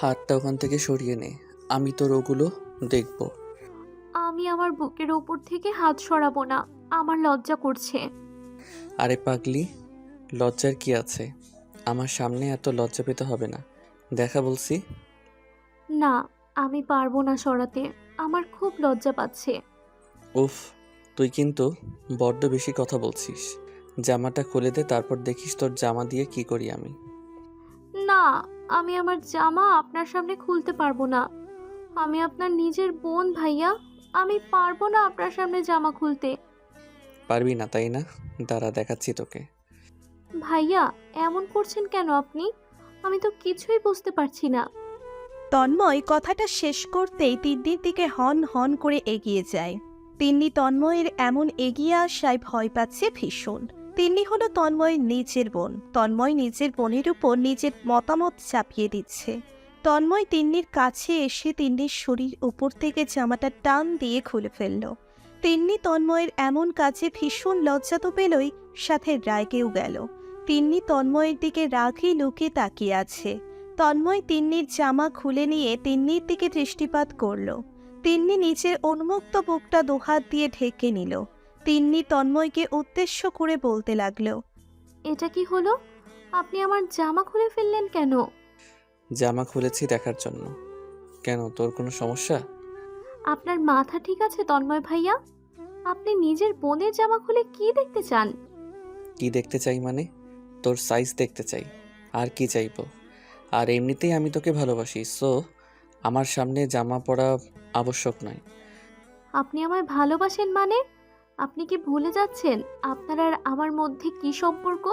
হাতটা ওখান থেকে সরিয়ে নে। আমি তোর ওগুলো দেখব। আমি আমার বুকের ওপর থেকে হাত সরাবো না। আমার লজ্জা করছে। আরে পাগলি লজ্জার কি আছে? আমার সামনে এত লজ্জা পেতে হবে না। দেখা বলছি। না আমি পারব না সরাতে। আমার খুব লজ্জা পাচ্ছে। উফ তুই কিন্তু বড্ড বেশি কথা বলছিস। জামাটা খুলে দে তারপর দেখিস তোর জামা দিয়ে কি করি আমি। না আমি আমার জামা আপনার সামনে খুলতে পারব না। আমি আপনার নিজের বোন ভাইয়া। আমি পারব না আপনার সামনে জামা খুলতে। পারবি না তাই না? দাঁড়া দেখাচ্ছি তোকে। ভাইয়া এমন করছেন কেন আপনি? আমি তো কিছুই বুঝতে পারছি না। তন্ময় কথাটা শেষ করতেই তিন্নির দিকে হন হন করে এগিয়ে যায়। তিন্নি তন্ময়ের এমন এগিয়ে আসায় ভয় পাচ্ছে ভীষণ। তিন্নি হলো তন্ময়ের নিজের বোন। তন্ময় নিজের বোনের উপর নিজের মতামত চাপিয়ে দিচ্ছে। তন্ময় তিন্নির কাছে এসে তিন্নির শরীর উপর থেকে জামাটা টান দিয়ে খুলে ফেলল। তিন্নি তন্ময়ের এমন কাজে ভীষণ লজ্জা তো পেলই, সাথে রায়কেও গেল। তিন্নি তন্ময়ের দিকে রাগি লুকে তাকিয়ে আছে। তন্ময় তিন্নির জামা খুলে নিয়ে তিন্নির দিকে দৃষ্টিপাত করল। তিন্নি নিচের উন্মুক্ত বুকটা দুহাত দিয়ে ঢেকে নিল। তিন্নি তন্ময়কে উদ্দেশ্য করে বলতে লাগল এটা কি হলো? আপনি আমার জামা খুলে ফেললেন কেন? জামা খুলেছি দেখার জন্য। কেন তোর কোনো সমস্যা? আপনার মাথা ঠিক আছে তন্ময় ভাইয়া? আপনি নিজের বোনের জামা খুলে কি দেখতে চান? কি দেখতে চাই মানে? তোর সাইজ দেখতে চাই। আর কি চাইব? আর এমনিতেই আমি তোকে ভালোবাসি সো আমার সামনে জামা পরা আবশ্যক নয়। আপনি আমায় ভালোবাসেন মানে? আপনি কি ভুলে যাচ্ছেন? আপনার আর আমার মধ্যে কি সম্পর্ক?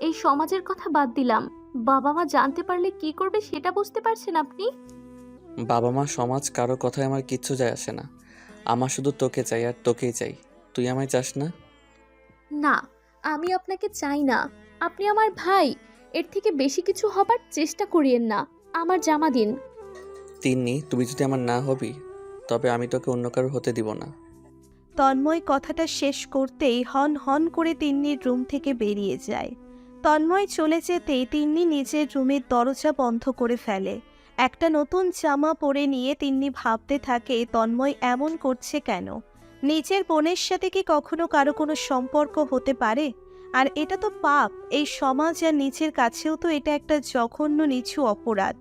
এই সমাজের কথা বাদ দিলাম। বাবা মা জানতে পারলে কি করবে সেটা বুঝতে পারছেন আপনি? বাবা মা সমাজ কারও কথায় আমার কিচ্ছু যায় আসে না। আমার শুধু তোকে চাই আর তোকেই চাই। তুই আমায় চাস না? না আমি আপনাকে চাই না। আপনি আমার ভাই। এর থেকে বেশি কিছু হবার চেষ্টা করিয়েন না। আমার জামা দিন। তিন্নি তুমি যদি আমার না হবি তবে আমি তোকে অন্য কারও হতে দিব না। তন্ময় কথাটা শেষ করতেই হন হন করে তিন্নির রুম থেকে বেরিয়ে যায়। তন্ময় চলে যেতেই তিন্নি নিজের রুমের দরজা বন্ধ করে ফেলে। একটা নতুন জামা পরে নিয়ে তিন্নি ভাবতে থাকে, তন্ময় এমন করছে কেন? নিজের বোনের সাথে কি কখনো কারও কোনো সম্পর্ক হতে পারে? আর এটা তো পাপ, এই সমাজ আর নিজের কাছেও তো এটা একটা জঘন্য, নিচু অপরাধ।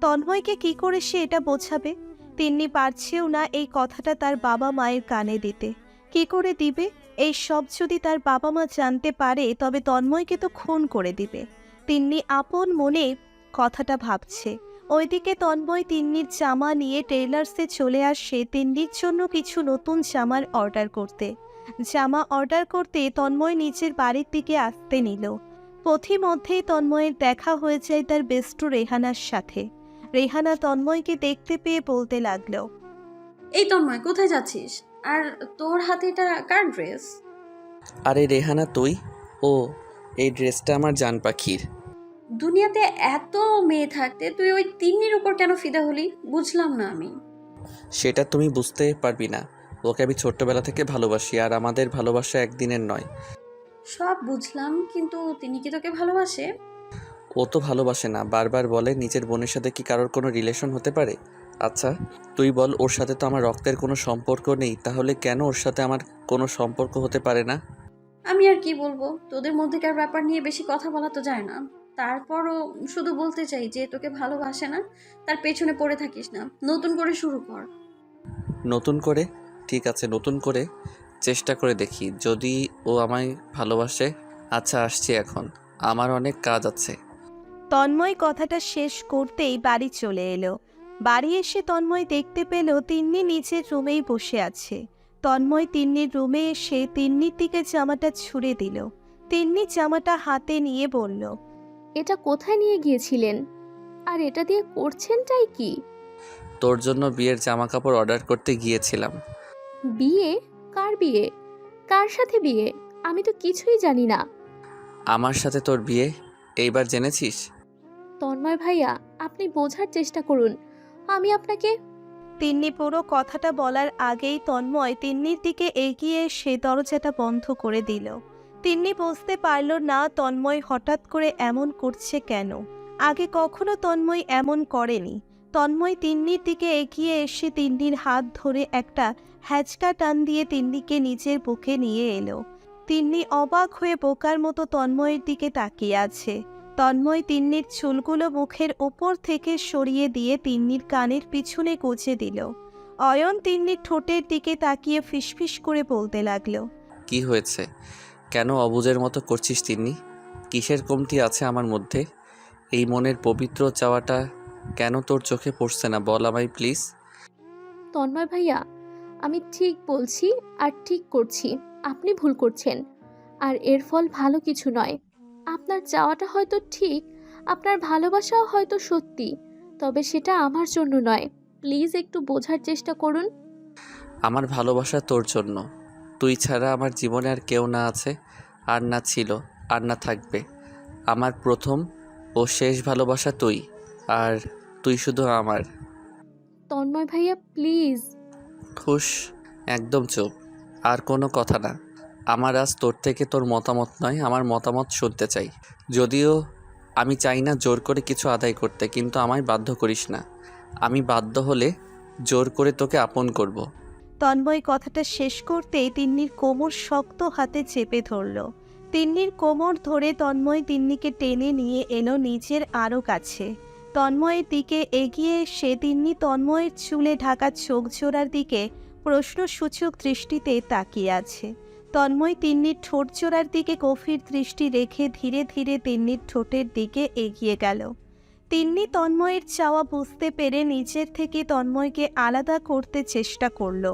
তন্ময়কে কি করে সে এটা বোঝাবে? তিন্নি পারছেও না এই কথাটা তার বাবা মায়ের কানে দিতে। কি করে দিবে? এই সব যদি তার বাবা মা জানতে পারে, তবে তন্ময়কে তো খুন করে দিবে। তিন্নি আপন মনে কথাটা ভাবছে। ওইদিকে তন্ময় তিন্নির জামা নিয়ে টেইলার্সে চলে আসে তিন্নির জন্য কিছু নতুন জামার অর্ডার করতে। জামা অর্ডার করতে তন্ময় নিচের বাড়ির দিকে আসতে নিল। পথিমধ্যেই তন্ময়ের দেখা হয়ে যায় তার বেস্টু রেহানার সাথে। রেহানা তন্ময়কে দেখতে পেয়ে বলতে লাগল এই তন্ময় কোথায় যাচ্ছিস? আর তোর হাতে এটা কার ড্রেস? আরে রেহানা তুই? ও এই ড্রেসটা আমার জান পাখির। দুনিয়াতে এত মেয়ে থাকতে তুই ওই তিন্নির উপর কেন ফিদা হলি? বুঝলাম না আমি। সেটা তুমি বুঝতে পারবি না। ওকে আমি ছোট্টবেলা থেকে ভালোবাসি আর আমাদের ভালোবাসা একদিনের নয়। সব বুঝলাম কিন্তু তিনি কি তোকে ভালোবাসে? ও তো ভালোবাসে না বারবার বলে নিজের বোনের সাথে কি কারোর কোনো রিলেশন হতে পারে? আচ্ছা তুই বল ওর সাথে তো আমার রক্তের কোনো সম্পর্ক নেই তাহলে কেন ওর সাথে আমার কোনো সম্পর্ক হতে পারে না? আমি আর কি বলব? তোদের মধ্যেকার ব্যাপার নিয়ে বেশি কথা বলা তো যায় না। তারপরও শুধু বলতে চাই যে তোকে ভালোবাসে না তার পেছনে পড়ে থাকিস না। নতুন করে শুরু কর। নতুন করে? ঠিক আছে নতুন করে চেষ্টা করে দেখি। যদি ও আমায় ভালোবাসে আচ্ছা আসছি এখন। আমার অনেক কাজ আছে। তন্ময় কথাটা শেষ করতেই বাড়ি চলে এলো। বাড়ি এসে তন্ময় দেখতে পেল তিন্নি নিচের রুমেই বসে আছে। তন্ময় তিন্নির রুমে এসে তিন্নির দিকে জামাটা ছুঁড়ে দিল। তিন্নি জামাটা হাতে নিয়ে বলল এটা কোথায় নিয়ে গিয়েছিলেন? আর এটা দিয়ে করছেনটাই কি? তোর জন্য বিয়ের জামা কাপড় অর্ডার করতে গিয়েছিলাম। বিয়ে? কার বিয়ে? কার সাথে বিয়ে? আমি তো কিছুই জানি না। আমার সাথে তোর বিয়ে? এইবার জেনেছিস? তন্ময় ভাইয়া, আপনি বোঝার চেষ্টা করুন। আমি আপনাকে তিন্নি পুরো কথাটা বলার আগেই তন্ময় তিন্নির দিকে এগিয়ে এসে দরজাটা বন্ধ করে দিল। তিন্নি বুঝতে পারল না তন্ময় হঠাৎ করে এমন করছে কেন। আগে কখনো তন্ময় এমন করেনি। তন্ময় তিন্নির দিকে এগিয়ে এসে তিন্নির হাত ধরে একটা হ্যাচকা টান দিয়ে তিন্নিকে নিজের বুকে নিয়ে এলো। তিন্নি অবাক হয়ে বোকার মতো তন্ময়ের দিকে তাকিয়ে আছে। তন্ময় তিন্নির চুলগুলো মুখের ওপর থেকে সরিয়ে দিয়ে তিন্নির কানের পিছনে গুজে দিল। অয়ন তিন্নির ঠোঁটের দিকে তাকিয়ে ফিসফিস করে বলতে লাগল কি হয়েছে? কেন অবুজের মতো করছিস তিন্নি? কিসের কমতি আছে আমার মধ্যে? এই মনের পবিত্র চাওয়াটা কেন তোর চোখে পড়ছে না বল আমায় প্লিজ? তন্ময় ভাইয়া আমি ঠিক বলছি আর ঠিক করছি। আপনি ভুল করছেন। আর এর ফল ভালো কিছু নয়। আপনার চাওয়াটা হয়তো ঠিক আপনার ভালোবাসাও হয়তো সত্যি তবে সেটা আমার জন্য নয়। প্লিজ একটু বোঝার চেষ্টা করুন। আমার ভালোবাসা তোর জন্য। তুই ছাড়া আমার জীবনে আর কেউ না আছে আর না ছিল আর না থাকবে। আমার প্রথম ও শেষ ভালোবাসা তুই আর তুই শুধু আমার। তন্ময় ভাইয়া প্লিজ। খুশ একদম চুপ আর কোনো কথা না। আমার আজ তোর থেকে তোর মতামত নয়, আমার মতামত শুনতে চাই। যদিও আমি চাই না জোর করে কিছু আদায় করতে, কিন্তু আমায় বাধ্য করিস না। আমি বাধ্য হলে জোর করে তোকে আপন করব। তন্ময় কথাটা শেষ করতেই তিন্নির কোমর শক্ত হাতে চেপে ধরল। তিন্নির কোমর ধরে তন্ময় তিন্নিকে টেনে নিয়ে এলো নিজের আরও কাছে। তন্ময়ের দিকে এগিয়ে এসে তিন্নি তন্ময়ের চুলে ঢাকা চোখ জোড়ার দিকে প্রশ্নসূচক দৃষ্টিতে তাকিয়ে আছে। তন্ময় তিন্নির ঠোঁট জোড়ার দিকে গভীর দৃষ্টি রেখে ধীরে ধীরে তিন্নির ঠোঁটের দিকে এগিয়ে গেল। তিন্নি তন্ময়ের চাওয়া বুঝতে পেরে নিজের থেকে তন্ময়কে আলাদা করতে চেষ্টা করল।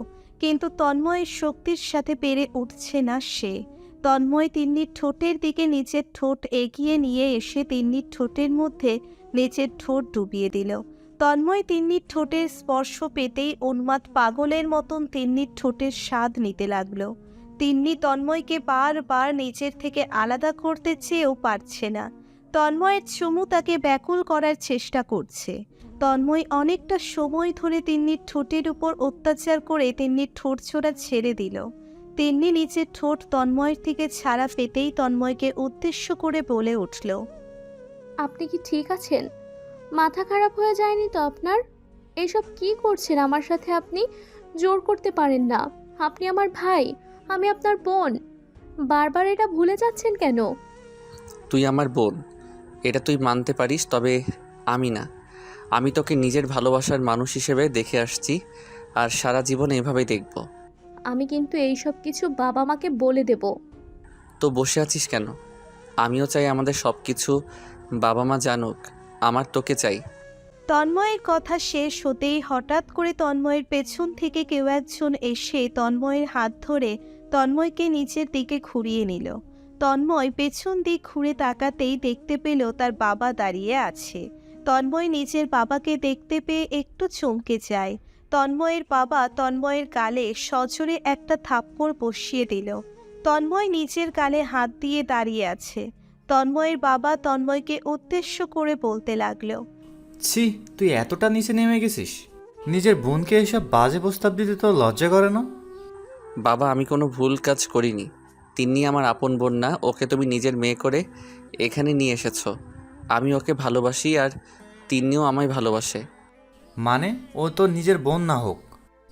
কিন্তু তন্ময়ের শক্তির সাথে পেরে উঠছে না সে। তন্ময় তিন্নির ঠোঁটের দিকে নিজের ঠোঁট এগিয়ে নিয়ে এসে তিন্নির ঠোঁটের মধ্যে নিজের ঠোঁট ডুবিয়ে দিল। তন্ময় তিন্নির ঠোঁটের স্পর্শ পেতেই উন্মাদ পাগলের মতন তিন্নির ঠোঁটের স্বাদ নিতে লাগল। তিন্নি তন্ময়কে বারবার নিজের থেকে আলাদা করতে চেয়েও পারছে না। তন্ময়ের চুমু তাকে ব্যাকুল করার চেষ্টা করছে। তন্ময় অনেকটা সময় ধরে তিন্নির ঠোঁটের উপর অত্যাচার করে তিন্নির ঠোঁট ছোড়া ছেড়ে দিল। তিন্নি নিচের ঠোঁট তন্ময়ের থেকে ছাড়া পেতেই তন্ময়কে উদ্দেশ্য করে বলে উঠল, আপনি কি ঠিক আছেন? মাথা খারাপ হয়ে যায়নি তো আপনার? এসব কি করছেন আমার সাথে আপনি? জোর করতে পারেন না। আপনি আমার ভাই। আমি আপনার বোন। বারবার এটা ভুলে যাচ্ছেন কেন? তুই আমার বোন। এটা তুই মানতে পারিস তবে আমি না। আমি তোকে নিজের ভালোবাসার মানুষ হিসেবে দেখে আসছি আর সারা জীবন এভাবেই দেখব। আমি কিন্তু এই সব কিছু বাবা মাকে বলে দেব। তো বসে আছিস কেন? আমিও চাই আমাদের সব কিছু বাবা মা জানুক আমার তোকে চাই। তন্ময়ের কথা শেষ হতেই হঠাৎ করে তন্ময়ের পেছন থেকে কেউ একজন এসে তন্ময়ের হাত ধরে তন্ময়কে নিচের দিকে ঘুরিয়ে নিল। তন্ময় পেছন দিক ঘুরে তাকাতেই দেখতে পেল তার বাবা দাঁড়িয়ে আছে। তন্ময় নিজের বাবাকে দেখতে পেয়ে একটু চমকে যায়। তন্ময়ের বাবা তন্ময়ের গালে সজোরে একটা থাপ্পড় বসিয়ে দিল। তন্ময় নিজের গালে হাত দিয়ে দাঁড়িয়ে আছে। তন্ময়ের বাবা তন্ময়কে উদ্দেশ্য করে বলতে লাগল, ছি, তুই এতটা নিচে নেমে গেছিস। নিজের বোনকে এসব বাজে প্রস্তাব দিতে তো লজ্জা করে না? বাবা আমি কোনো ভুল কাজ করিনি। তিনি আমার আপন বোন না ওকে তুমি নিজের মেয়ে করে এখানে নিয়ে এসেছ। আমি ওকে ভালোবাসি আর তিনিও আমায় ভালোবাসে। মানে ও তোর নিজের বোন না হোক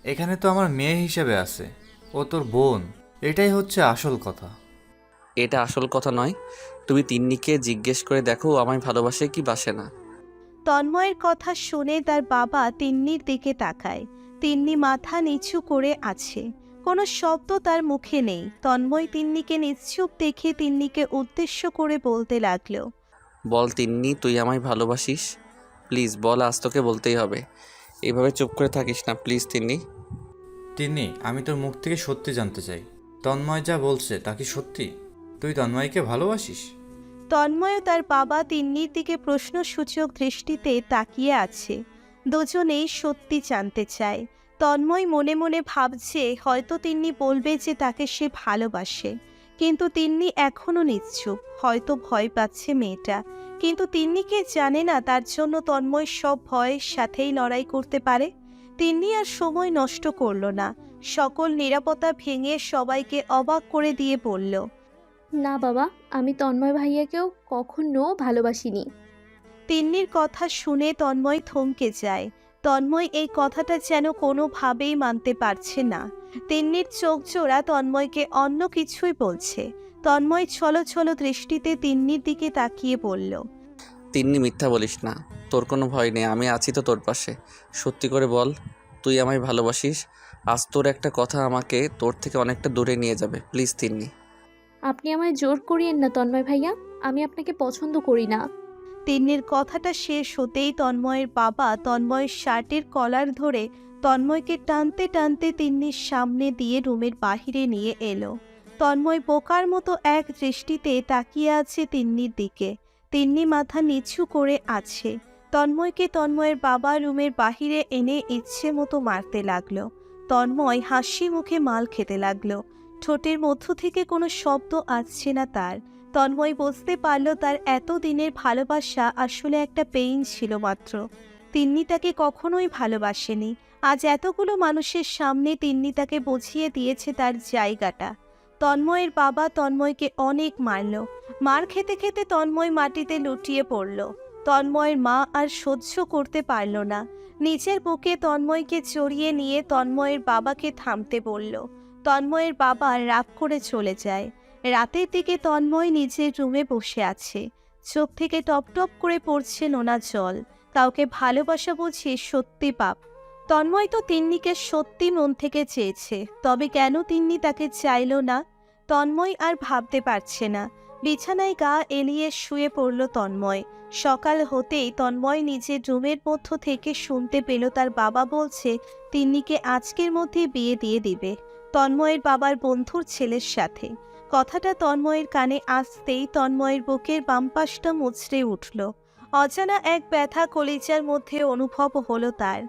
এখানে তো আমার মেয়ে হিসেবে আছে ও তোর বোন এটাই হচ্ছে আসল কথা। এটা আসল কথা নয় তুমি তিন্নিকে জিজ্ঞেস করে দেখো ও আমায় ভালোবাসে কি বাসে না। তন্ময়ের কথা শুনে তার বাবা তিন্নির দিকে তাকায়। তিন্নি মাথা নিচু করে আছে। কোনো শব্দ তার মুখে নেই। তন্ময় তিন্নিকে নিশ্চুপ দেখে তিন্নিকে উদ্দেশ্য করে বলতে লাগল বল তিন্নি তুই আমায় ভালোবাসিস? প্লিজ বল আজ তোকে বলতেই হবে। এভাবে চুপ করে থাকিস না প্লিজ তিন্নি। তিন্নি আমি তোর মুখ থেকে সত্যি জানতে চাই। তন্ময় যা বলছে তা কি সত্যি? তুই তন্ময়কে ভালোবাসিস? তন্ময় তার বাবা তিন্নির দিকে প্রশ্নসূচক দৃষ্টিতে তাকিয়ে আছে। দুজনেই সত্যি জানতে চায়। তন্ময় মনে মনে ভাবছে হয়তো তিন্নি বলবে যে তাকে সে ভালোবাসে। কিন্তু তিন্নি এখনও নিচ্ছুপ হয়তো ভয় পাচ্ছে মেয়েটা। কিন্তু তিন্নিকে জানে না তার জন্য তন্ময় সব ভয়ের সাথেই লড়াই করতে পারে? তিন্নি আর সময় নষ্ট করল না। সকল নিরাপত্তা ভেঙে সবাইকে অবাক করে দিয়ে বলল না বাবা আমি তন্ময় ভাইয়াকেও কখনো ভালোবাসিনি। তিন্নির কথা শুনে তন্ময় থমকে যায়। তন্ময় এই কথাটা যেন কোনোভাবেই মানতে পারছে না। তিন্নির চোখ জোড়া তন্ময়কে অন্য কিছুই বলছে। তন্ময় ছলো ছলো দৃষ্টিতে তিন্নির দিকে তাকিয়ে বলল তিন্নি মিথ্যা বলিস না তোর কোনো ভয় নেই আমি আছি তো তোর পাশে। সত্যি করে বল তুই আমায় ভালোবাসিস আজ তোর একটা কথা আমাকে তোর থেকে অনেকটা দূরে নিয়ে যাবে প্লিজ তিন্নি। আপনি আমায় জোর করিয়েন না তন্ময় ভাইয়া আমি আপনাকে পছন্দ করি না। তিন্নির কথাটা শেষ হতেই তন্ময়ের বাবা তন্ময়ের শার্টের কলার ধরে তন্ময়কে টানতে টানতে তিন্নির সামনে দিয়ে রুমের বাহিরে নিয়ে এলো। তন্ময় বোকার মতো এক দৃষ্টিতে তাকিয়ে আছে তিন্নির দিকে। তিন্নি মাথা নিচু করে আছে। তন্ময়কে তন্ময়ের বাবা রুমের বাহিরে এনে ইচ্ছে মতো মারতে লাগল। তন্ময় হাসি মুখে মাল খেতে লাগল। ঠোঁটের মধ্য থেকে কোনো শব্দ আসছে না তার। তন্ময় বুঝতে পারল তার এত দিনের ভালোবাসা আসলে একটা পেইন ছিল মাত্র। তিন্নি তাকে কখনোই ভালোবাসেনি। আজ এতগুলো মানুষের সামনে তিন্নি তাকে বুঝিয়ে দিয়েছে তার জায়গাটা। তন্ময়ের বাবা তন্ময়কে অনেক মারল। মার খেতে খেতে তন্ময় মাটিতে লুটিয়ে পড়ল। তন্ময়ের মা আর সহ্য করতে পারল না। নিজের বুকে তন্ময়কে জড়িয়ে নিয়ে তন্ময়ের বাবাকে থামতে বলল। তন্ময়ের বাবা রাগ করে চলে যায়। রাতের দিকে তন্ময় নিজের রুমে বসে আছে। চোখ থেকে টপ টপ করে পড়ছে নোনা জল। কাউকে ভালোবাসা বুঝিয়ে সত্যি পাপ। তন্ময় তো তিন্নিকে সত্যি মন থেকে চেয়েছে। তবে কেন তিন্নি তাকে চাইল না? তন্ময় আর ভাবতে পারছে না। বিছানায় গা এলিয়ে শুয়ে পড়ল তন্ময়। সকাল হতেই তন্ময় নিজের রুমের মধ্য থেকে শুনতে পেল তার বাবা বলছে, তিন্নিকে আজকের মধ্যে বিয়ে দিয়ে দিবে। তন্ময়ের বাবার বন্ধুর ছেলের সাথে। কথাটা তন্ময়ের কানে আসতেই তন্ময়ের বুকের বাম পাশটা মুচড়ে উঠল। অজানা এক ব্যথা কলিজার মধ্যে অনুভব হলো তার।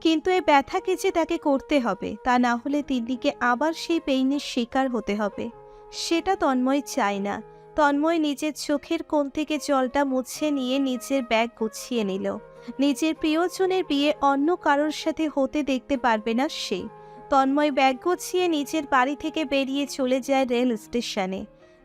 কিন্তু এই ব্যথাকে যে তাকে করতে হবে, তা না হলে তিন্নিকে আবার সেই পেইনের শিকার হতে হবে। সেটা তন্ময় চায় না। তন্ময় নিজের চোখের কোণ থেকে জলটা মুছে নিয়ে নিজের ব্যাগ গুছিয়ে নিল। নিজের প্রিয়জনের বিয়ে অন্য কারোর সাথে হতে দেখতে পারবে না সে। তন্ময় ব্যাগ গুছিয়ে নিজের বাড়ি থেকে বেরিয়ে চলে যায় রেল স্টেশনে।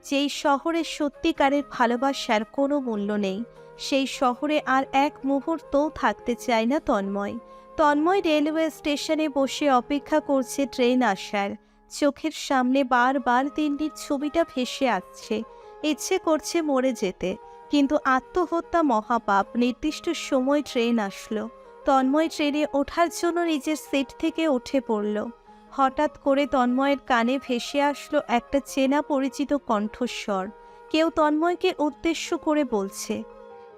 যেই শহরে সত্যিকারের ভালোবাসার কোনো মূল্য নেই, সেই শহরে আর এক মুহূর্তও থাকতে চায় না তন্ময়। তন্ময় রেলওয়ে স্টেশনে বসে অপেক্ষা করছে ট্রেন আসার। চোখের সামনে বারবার তিনটির ছবিটা ভেসে আসছে। ইচ্ছে করছে মরে যেতে, কিন্তু আত্মহত্যা মহাপাপ নির্দিষ্ট সময় ট্রেন আসলো। তন্ময় ট্রেনে ওঠার জন্য নিজের সিট থেকে উঠে পড়ল। হঠাৎ করে তন্ময়ের কানে ভেসে আসলো একটা চেনা পরিচিত কণ্ঠস্বর। কেউ তন্ময়কে উদ্দেশ্য করে বলছে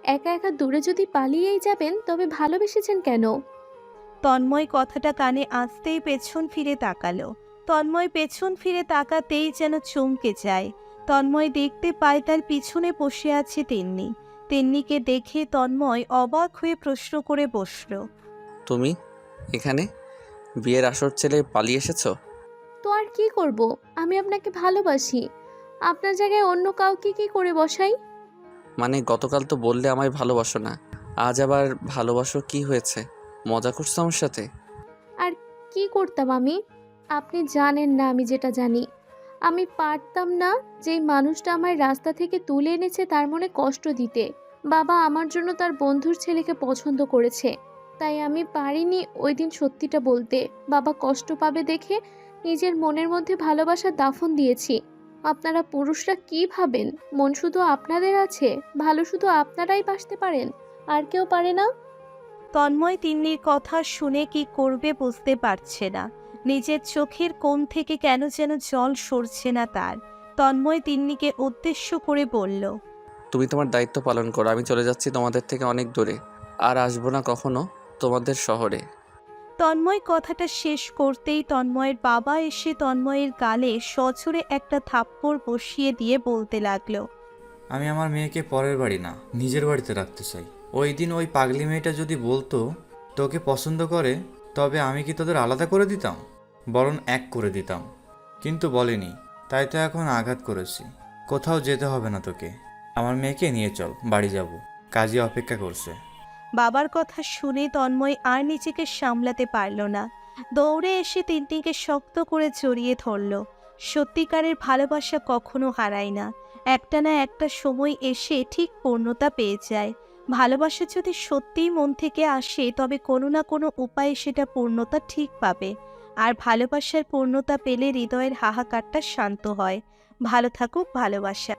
একা একা দূরে যদি পালিয়েই যাবেন তবে ভালোবেসেছেন কেন? তন্ময় কথাটা কানে আসতেই পেছন ফিরে তাকালো। তন্ময় পেছন ফিরে তাকাতেই যেন চমকে যায়। তন্ময় দেখতে পায় তার পিছনে বসে আছে তিন্নি। তিন্নিকে দেখে তন্ময় অবাক হয়ে প্রশ্ন করে বসল তুমি এখানে? বিয়ের আসর ছেলে পালিয়ে এসেছ? তো আর কি করব? আমি আপনাকে ভালোবাসি। আপনার জায়গায় অন্য কাউকে কি করে বসাই? মানে গতকাল তো বললে আমায় ভালোবাসো না। আজ আবার ভালোবাসো কি হয়েছে? মজা করছ আমার সাথে? আর কি করতাম আমি? আপনি জানেন না আমি যেটা জানি। আমি পারতাম না যেই মানুষটা আমার রাস্তা থেকে তুলে এনেছে তার মনে কষ্ট দিতে। বাবা আমার জন্য তার বন্ধুর ছেলেকে পছন্দ করেছে। তাই আমি পারিনি ওই দিন সত্যিটা বলতে। বাবা কষ্ট পাবে দেখে নিজের মনের মধ্যে ভালোবাসার দাফন দিয়েছি। আপনারা পুরুষরা কি ভাবেন? মন শুধু আপনাদের আছে? ভালো শুধু আপনারাই বাসতে পারেন? আর কেউ পারে না? তন্ময় তিন্নির কথা শুনে কি করবে বুঝতে পারছে না। নিজের চোখের কোণ থেকে কেন যেন জল সরছে না তার। তন্ময় তিন্নিকে উদ্দেশ্য করে বলল তুমি তোমার দায়িত্ব পালন করো আমি চলে যাচ্ছি তোমাদের থেকে অনেক দূরে। আর আসব না কখনো? তোমাদের শহরে। তন্ময় কথাটা শেষ করতেই তন্ময়ের বাবা এসে তন্ময়ের গালে সজোরে একটা থাপ্পড় বসিয়ে দিয়ে বলতে লাগল আমি আমার মেয়েকে পরের বাড়ি না নিজের বাড়িতে রাখতে চাই। ওই দিন ওই পাগলি মেয়েটা যদি বলতো তোকে পছন্দ করে তবে আমি কি তোদের আলাদা করে দিতাম? বরং এক করে দিতাম। কিন্তু বলেনি তাই তো এখন আঘাত করেছি। কোথাও যেতে হবে না তোকে। আমার মেয়েকে নিয়ে চল বাড়ি যাব। কাজে অপেক্ষা করছে। বাবার কথা শুনে তন্ময় আর নিজেকে সামলাতে পারল না। দৌড়ে এসে তিনটিকে শক্ত করে জড়িয়ে ধরল। সত্যিকারের ভালোবাসা কখনো হারায় না। একটা না একটা সময় এসে ঠিক পূর্ণতা পেয়ে যায়। ভালোবাসা যদি সত্যিই মন থেকে আসে, তবে কোনো না কোনো উপায়ে সেটা পূর্ণতা ঠিক পাবে। আর ভালোবাসার পূর্ণতা পেলে হৃদয়ের হাহাকারটা শান্ত হয়। ভালো থাকুক ভালোবাসা।